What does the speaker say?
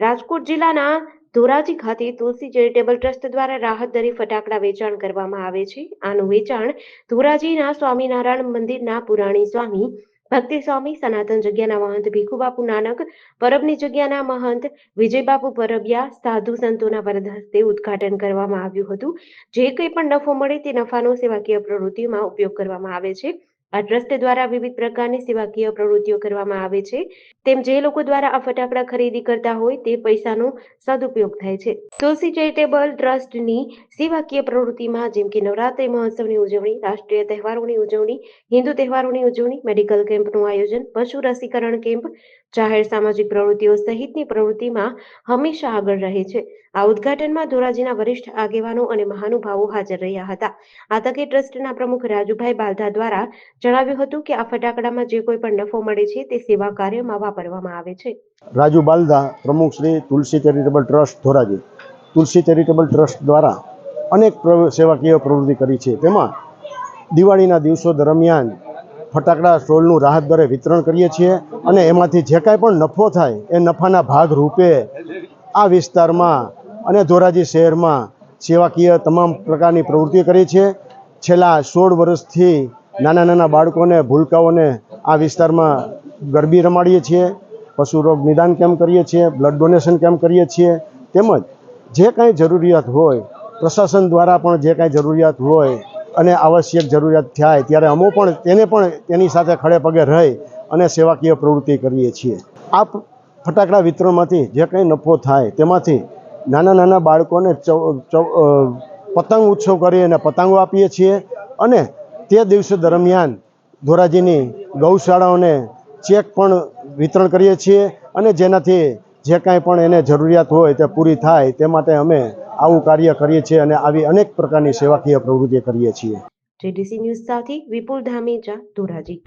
રાજકોટ જિલ્લાના ધોરાજી ખાતે તુલસી charitable trust દ્વારા રાહત દરે ફટાકડા વેચાણ કરવામાં આવે છે. આનું વેચાણ ધોરાજીના સ્વામિનારાયણ મંદિરના પુરાણી સ્વામી ભક્તિ સ્વામી સનાતન જગ્યાના મહંત ભીખુબાપુ નાનક, પરબની જગ્યાના મહંત વિજયબાપુ પરબિયા, સાધુ સંતોના વરદ હસ્તે ઉદ્ઘાટન કરવામાં આવ્યું હતું. જે કંઈ પણ નફો મળે તે નફાનો સેવાકીય પ્રવૃત્તિઓમાં ઉપયોગ કરવામાં આવે છે. આ ટ્રસ્ટ દ્વારા વિવિધ પ્રકારની સેવાકીય પ્રવૃત્તિઓ કરવામાં આવે છે. તેમ જે લોકો દ્વારા આ ફટાકડા ખરીદી કરતા હોય તે પૈસાનો સદુપયોગ થાય છે. તુલસી ચેરિટેબલ ટ્રસ્ટની સેવાકીય પ્રવૃત્તિમાં જેમ કે નવરાત્રિ મહોત્સવની ઉજવણી, રાષ્ટ્રીય તહેવારોની ઉજવણી, હિન્દુ તહેવારોની ઉજવણી, મેડિકલ કેમ્પનું આયોજન, પશુ રસીકરણ કેમ્પ, જાહેર સામાજિક પ્રવૃત્તિઓ સહિતની પ્રવૃત્તિમાં હંમેશા આગળ રહે છે. આ ઉદ્ઘાટનમાં ધોરાજીના વરિષ્ઠ આગેવાનો અને મહાનુભાવો હાજર રહ્યા હતા. આ તકે ટ્રસ્ટના પ્રમુખ રાજુભાઈ બાલધા દ્વારા જણાવ્યું હતું કે આ ફટાકડામાં જે કોઈ પણ નફો મળે છે તે સેવા કાર્યમાં વાપરવામાં આવે છે. રાજુ બાલદા, પ્રમુખ Shri Tulsi charitable trust, Dhoraji. Tulsi charitable trust દ્વારા અનેક સેવાકીય પ્રવૃત્તિ કરી છે. તેમાં દિવાળીના દિવસો દરમિયાન ફટાકડા સ્ટોલનું રાહત દરે વિતરણ કરીએ છીએ અને એમાંથી જે કાંઈ પણ નફો થાય એ નફાના ભાગ રૂપે આ વિસ્તારમાં અને ધોરાજી શહેરમાં સેવાકીય તમામ પ્રકારની પ્રવૃત્તિઓ કરીએ છીએ. છેલ્લા સોળ વર્ષથી નાના નાના બાળકોને, ભૂલકાઓને આ વિસ્તારમાં ગરબી રમાડીએ છીએ, પશુ રોગ નિદાન કેમ્પ કરીએ છીએ, બ્લડ ડોનેશન કેમ્પ કરીએ છીએ. તેમજ જે કાંઈ જરૂરિયાત હોય, પ્રશાસન દ્વારા પણ જે કાંઈ જરૂરિયાત હોય અને આવશ્યક જરૂરિયાત થાય ત્યારે અમો પણ તેને પણ તેની સાથે ખડે પગે રહી અને સેવાકીય પ્રવૃત્તિ કરીએ છીએ. આ ફટાકડા વિતરણમાંથી જે કંઈ નફો થાય તેમાંથી નાના નાના બાળકોને પતંગ ઉત્સવ કરી અને પતંગો આપીએ છીએ અને તે દિવસ દરમિયાન ધોરાજીની ગૌશાળાઓને ચેક પણ વિતરણ કરીએ છીએ અને જેનાથી જે કાંઈ પણ એને જરૂરિયાત હોય તે પૂરી થાય તે માટે અમે આવું કાર્ય કરીએ છીએ અને આવી અનેક પ્રકારની સેવાકીય પ્રવૃત્તિ કરીએ છીએ. જેડીસી ન્યૂઝ સાથે વિપુલ ધામેજા ધોરાજી.